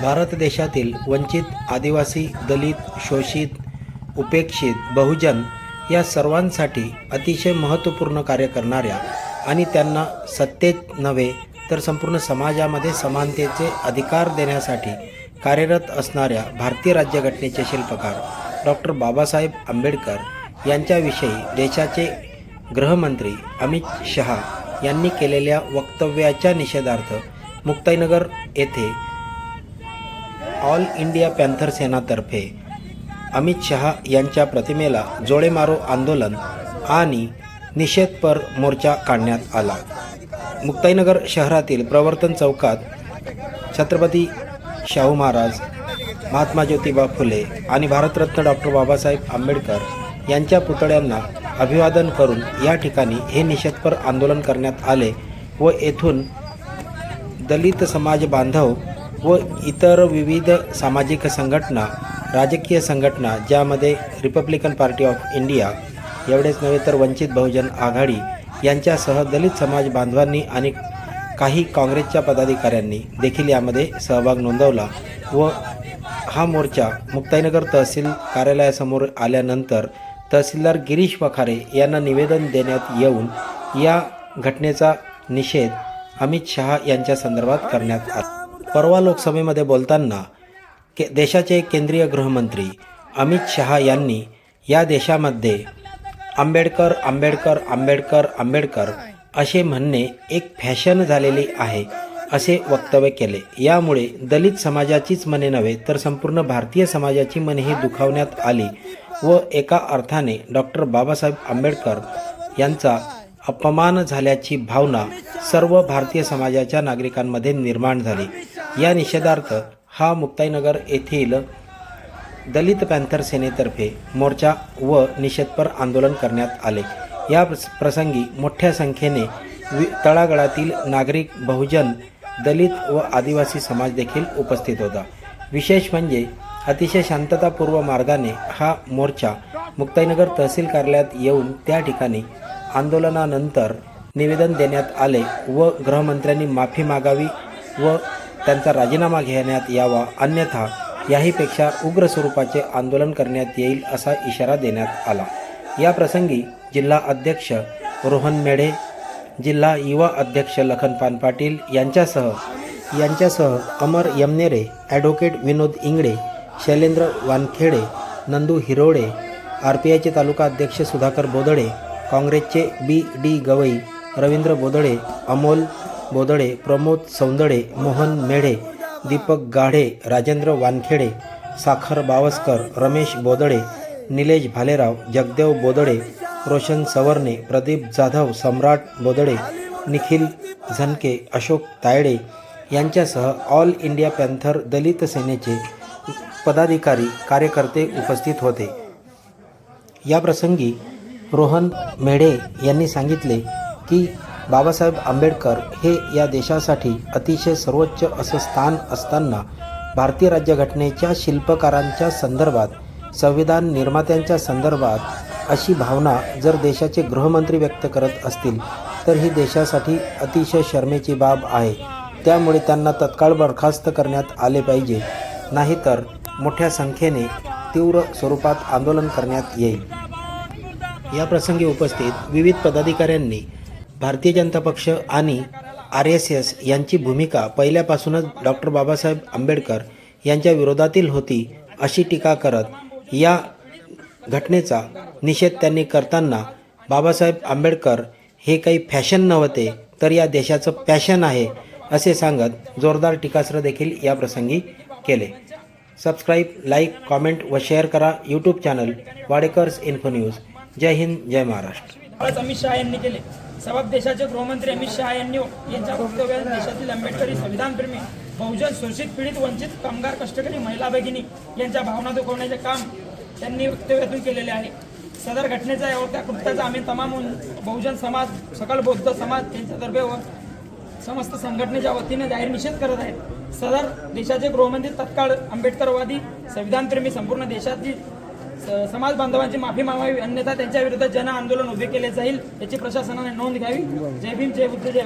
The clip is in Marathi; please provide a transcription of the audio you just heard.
भारत देशातील वंचित आदिवासी दलित शोषित उपेक्षित बहुजन या सर्वांसाठी अतिशय महत्त्वपूर्ण कार्य करणाऱ्या आणि त्यांना सत्तेत नव्हे तर संपूर्ण समाजामध्ये समानतेचे अधिकार देण्यासाठी कार्यरत असणाऱ्या भारतीय राज्यघटनेचे शिल्पकार डॉक्टर बाबासाहेब आंबेडकर यांच्याविषयी देशाचे गृहमंत्री अमित शहा यांनी केलेल्या वक्तव्याच्या निषेधार्थ मुक्ताईनगर येथे ऑल इंडिया पॅन्थर सेनातर्फे अमित शहा यांच्या प्रतिमेला जोडे मारो आंदोलन आणि निषेधपर मोर्चा काढण्यात आला. मुक्ताईनगर शहरातील प्रवर्तन चौकात छत्रपती शाहू महाराज महात्मा ज्योतिबा फुले आणि भारतरत्न डॉक्टर बाबासाहेब आंबेडकर यांच्या पुतळ्यांना अभिवादन करून या ठिकाणी हे निषेधपर आंदोलन करण्यात आले व येथून दलित समाज बांधव व इतर विविध सामाजिक संघटना राजकीय संघटना ज्यामध्ये रिपब्लिकन पार्टी ऑफ इंडिया एवढेच नव्हे तर वंचित बहुजन आघाडी यांच्यासह दलित समाज बांधवांनी आणि काही काँग्रेसच्या पदाधिकाऱ्यांनी देखील यामध्ये सहभाग नोंदवला व हा मोर्चा मुक्ताईनगर तहसील कार्यालयासमोर आल्यानंतर तहसीलदार गिरीश वखारे यांना निवेदन देण्यात येऊन या घटनेचा निषेध अमित शहा यांच्या संदर्भात करण्यात आला. परवा लोकसभेमध्ये बोलताना के देशाचे केंद्रीय गृहमंत्री अमित शहा यांनी या देशामध्ये आंबेडकर आंबेडकर आंबेडकर आंबेडकर असे म्हणणे एक फॅशन झालेली आहे असे वक्तव्य केले. यामुळे दलित समाजाचीच मने नव्हे तर संपूर्ण भारतीय समाजाची मनेही दुखावण्यात आली व एका अर्थाने डॉक्टर बाबासाहेब आंबेडकर यांचा अपमान झाल्याची भावना सर्व भारतीय समाजाच्या नागरिकांमध्ये निर्माण झाली. या निषेधार्थ हा मुक्ताईनगर येथील दलित पॅन्थर सेनेतर्फे मोर्चा व निषेधपर आंदोलन करण्यात आले. या प्रस- प्रसंगी मोठ्या संख्येने वि तळागळातील नागरिक बहुजन दलित व आदिवासी समाज देखील उपस्थित होता. विशेष म्हणजे अतिशय शांततापूर्व मार्गाने हा मोर्चा मुक्ताईनगर तहसील कार्यालयात येऊन त्या ठिकाणी आंदोलनानंतर निवेदन देण्यात आले व गृहमंत्र्यांनी माफी मागावी व त्यांचा राजीनामा घेण्यात यावा अन्यथा याहीपेक्षा उग्र स्वरूपाचे आंदोलन करण्यात येईल असा इशारा देण्यात आला. या प्रसंगी जिल्हा अध्यक्ष रोहन मेढे जिल्हा युवा अध्यक्ष लखनपान पाटील यांच्यासह यांच्यासह Amar Yamnere advocate Vinod Ingde Shailendra Wankhede Nandu Hirode R P आयचे तालुका अध्यक्ष सुधाकर बोदडे काँग्रेसचे बी डी गवई रवींद्र बोदडे अमोल बोदडे प्रमोद सौंदडे मोहन मेढे दीपक गाढे राजेंद्र वानखेडे साखर बावस्कर रमेश बोदडे निलेश भालेराव जगदेव बोदडे रोशन सवर्णे प्रदीप जाधव सम्राट बोदडे निखिल झनके अशोक तायडे यांच्यासह ऑल इंडिया पॅन्थर दलित सेनेचे पदाधिकारी कार्यकर्ते उपस्थित होते. या प्रसंगी रोहन मेढे यांनी सांगितले की बाबासाहेब आंबेडकर हे या देशासाठी अतिशय सर्वोच्च असं स्थान असताना भारतीय राज्यघटनेच्या शिल्पकारांच्या संदर्भात संविधान निर्मात्यांच्या संदर्भात अशी भावना जर देशाचे गृहमंत्री व्यक्त करत असतील तर ही देशासाठी अतिशय शर्मेची बाब आहे. त्यामुळे त्यांना तत्काळ बरखास्त करण्यात आले पाहिजे. नाहीतर मोठ्या संख्येने तीव्र स्वरूपात आंदोलन करण्यात येईल. या प्रसंगी उपस्थित विविध पदाधिकाऱ्यांनी भारतीय जनता पक्ष आणि आर एस एस यांची भूमिका पहिल्यापासूनच डॉक्टर बाबासाहेब आंबेडकर यांच्या विरोधातील होती अशी टीका करत या घटनेचा निषेध त्यांनी करताना बाबासाहेब आंबेडकर हे काही फॅशन नव्हते तर या देशाचं पॅशन आहे असे सांगत जोरदार टीकास्त्र देखील या प्रसंगी केले. सबस्क्राईब लाईक कॉमेंट व शेअर करा YouTube channel Wadekars info news. जय हिंद जय महाराष्ट्र. आज अमित शहा यांनी केले. सबब देशाचे गृहमंत्री अमित शहा यांनी यांच्या वक्तव्यात देशातील आंबेडकरी संविधानप्रेमी बहुजन शोषित पीडित वंचित कामगार कष्टकरी महिला भगिनी यांच्या भावना दुखवण्याचे काम त्यांनी वक्तव्यातून केलेले आहे. सदर घटनेचा या त्या कृत्याचा आम्ही तमाम बहुजन समाज सकल बौद्ध समाज यांच्यातर्फे व समस्त संघटनेच्या वतीने जाहीर निषेध करत आहेत. सदर देशाचे गृहमंत्री तत्काळ आंबेडकरवादी संविधानप्रेमी संपूर्ण देशातील समाज बांधवांची माफी मागावी अन्यथा त्यांच्या विरुद्ध जन आंदोलन उभे केले जाईल याची प्रशासनाने नोंद घ्यावी. जय भीम जय बुद्ध जय